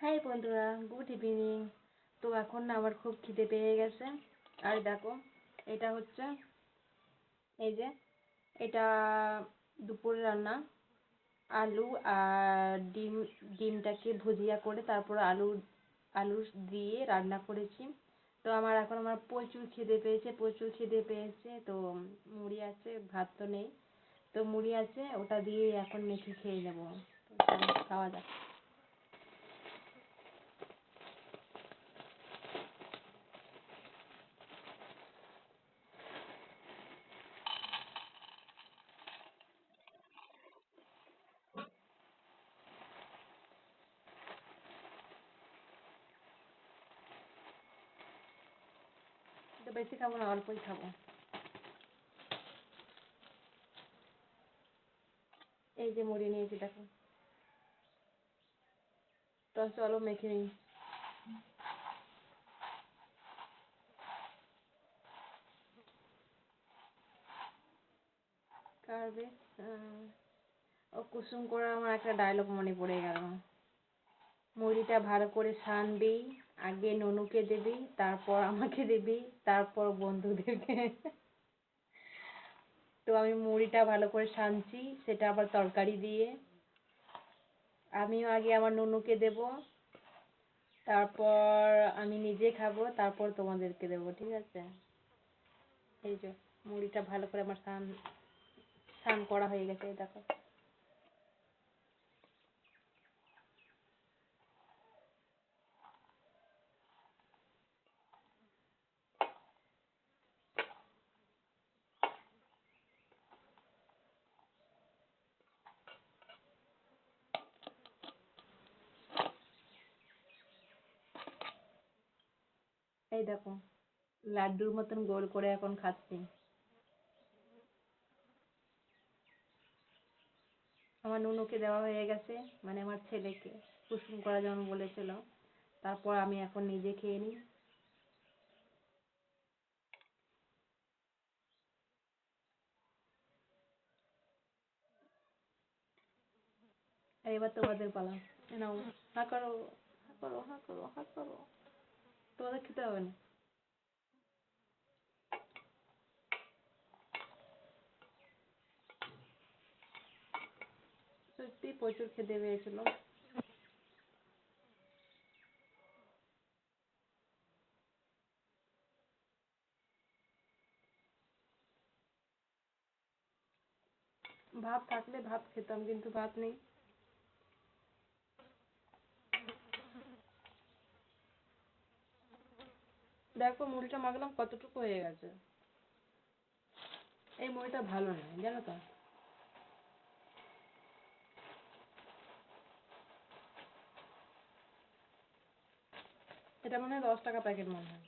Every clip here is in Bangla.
হাই বন্ধুরা গুড ইভিনিং তো এখন না আমার খুব খিদে পেয়ে গেছে। আর দেখো, এটা হচ্ছে, এই যে, এটা দুপুরে রান্না। আলু আর ডিম, ডিমটাকে ভুজিয়া করে তারপর আলু আলু দিয়ে রান্না করেছি। তো আমার এখন আমার প্রচুর খিদে পেয়েছে, প্রচুর খিদে পেয়েছে। তো মুড়ি আছে, ভাত তো নেই। তো মুড়ি আছে, ওটা দিয়ে এখন মেখে খেয়ে নেব। খাওয়া যাক তো বেশি খাব না, অল্পই খাব। এই যে মুড়ি নিয়েছি, দেখো। তো চলো মেখে নিই। কারবে ও কুসুম করে আমার একটা ডায়লগ মনে পড়ে গেল। মুড়িটা ভালো করে সানবি আগে ননুকে দিবি, তারপর আমাকে দিবি, তারপর বন্ধুদেরকে। তো আমি মুড়িটা ভালো করে সানছি, সেটা আবার তরকারি দিয়ে। আমিও আগে আমার ননুকে দেব, তারপর আমি নিজে খাব, তারপর তোমাদেরকে দেবো, ঠিক আছে? এই যে, মুড়িটা ভালো করে আমার সান স্নান করা হয়ে গেছে, এই দেখো। এই দেখো, লাড্ডুর মতন গোল করে এখন খাচ্ছি। আমার নুনুকে দেওয়া হয়ে গেছে মানে আমার ছেলেকে, কুসুম করা যেমন বলেছিল। তারপর আমি এখন নিজে খেয়ে নিই। এবার তোমাদের পালা। নাও, হা করো হা করো হা করো হা করো। তোমাদের খেতে হবে না সত্যি প্রচুর খেতে পেয়েছিল ভাত থাকলে ভাত খেতাম কিন্তু ভাত নেই দেখো মুড়িটা মাখলাম, কতটুকু হয়ে গেছে? এই মুড়িটা ভালো নয়, জানো তো? এটা মনে হয় দশ টাকা প্যাকেট মনে হয়।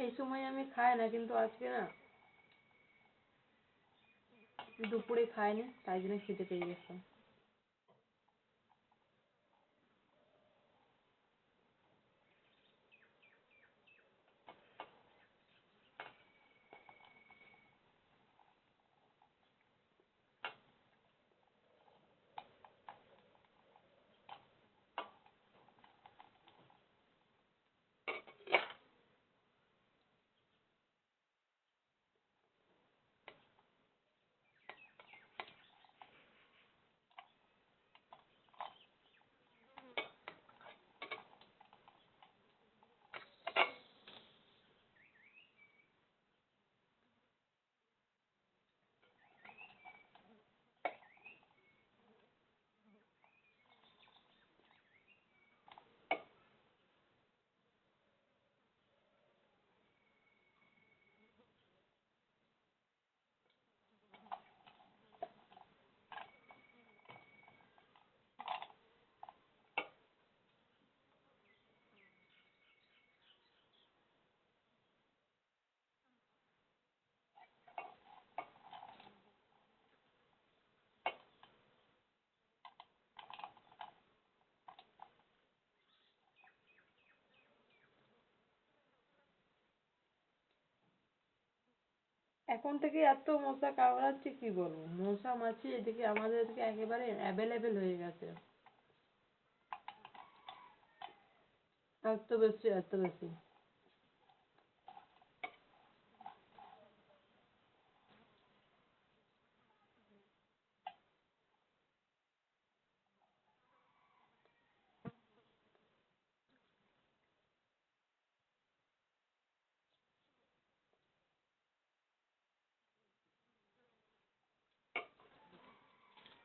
এই সময় আমি খাই না, কিন্তু আজকে না দুপুরে খাইনি, তাই জন্য খেতে পেয়ে গেছে এখন থেকে এত মশা কামড়াচ্ছে, কি বলব? মশা মাছি এদিকে আমাদের এদিকে একেবারে available হয়ে গেছে। এত বেশি এত বেশি।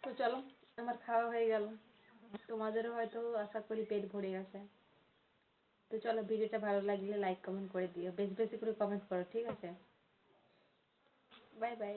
তো চলো, আমার খাওয়া হয়ে গেল। তোমাদেরও হয়তো আশা করি পেট ভরে গেছে। তো চলো, ভিডিওটা ভালো লাগলে লাইক কমেন্ট করে দিও। বেশি বেশি করে কমেন্ট করো, ঠিক আছে? Bye bye